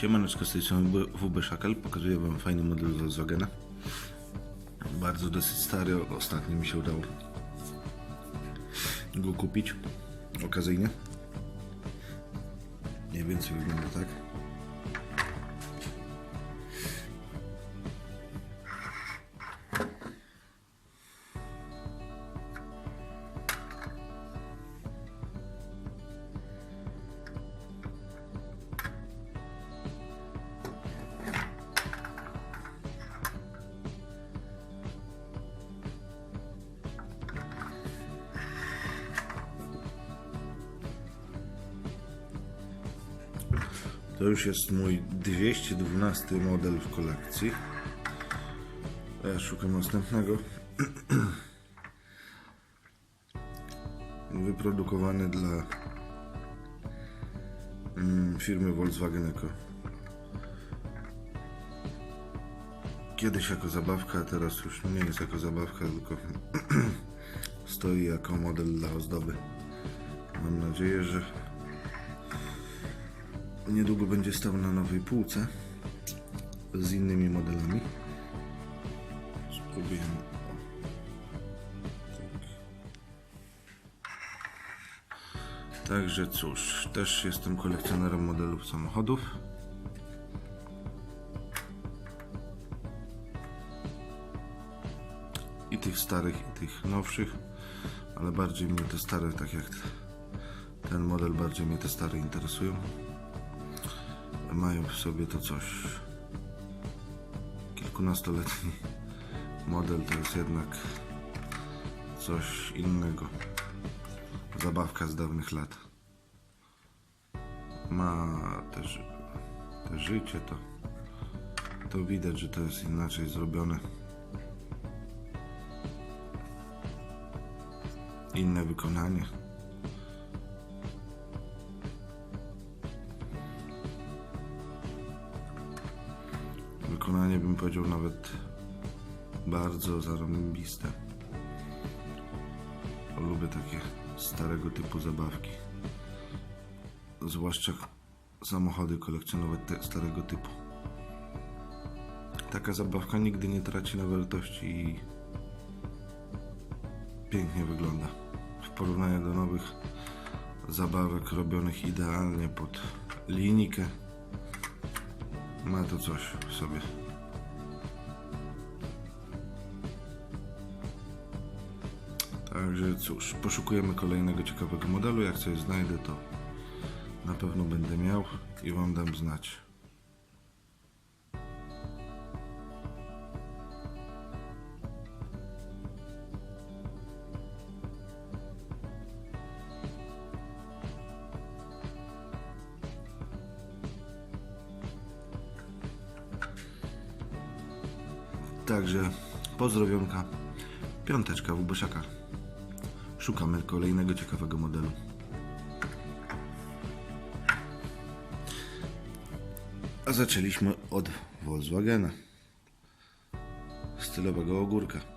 Siemaneczko, z tej strony WB- Szakal. Pokazuję Wam fajny model Volkswagena. Bardzo dosyć stary, ostatnio mi się udało go kupić okazyjnie. Mniej więcej wygląda tak. To już jest mój 212 model w kolekcji. Ja szukam następnego. Wyprodukowany dla mm, firmy Volkswagen Eco. Kiedyś jako zabawka, teraz już nie jest jako zabawka, tylko stoi jako model dla ozdoby. Mam nadzieję, że niedługo będzie stał na nowej półce z innymi modelami. Spróbujemy. Tak. Także cóż, też jestem kolekcjonerem modelów samochodów. I tych starych, i tych nowszych, ale bardziej mnie te stare, tak jak ten model, bardziej mnie te stare interesują mają w sobie to coś. Kilkunastoletni model to jest jednak coś innego. Zabawka z dawnych lat. Ma też te życie, to, to widać, że to jest inaczej zrobione. Inne wykonanie. Bym powiedział nawet bardzo zarąbiste. Lubię takie starego typu zabawki. Zwłaszcza samochody kolekcjonowe te starego typu. Taka zabawka nigdy nie traci na wartości i pięknie wygląda. W porównaniu do nowych zabawek robionych idealnie pod linijkę ma to coś w sobie. Także cóż, poszukujemy kolejnego ciekawego modelu. Jak coś znajdę, to na pewno będę miał i Wam dam znać. Także pozdrowionka, piąteczka w Ubyszaka. Szukamy kolejnego ciekawego modelu. A zaczęliśmy od Volkswagena. Stylowego ogórka.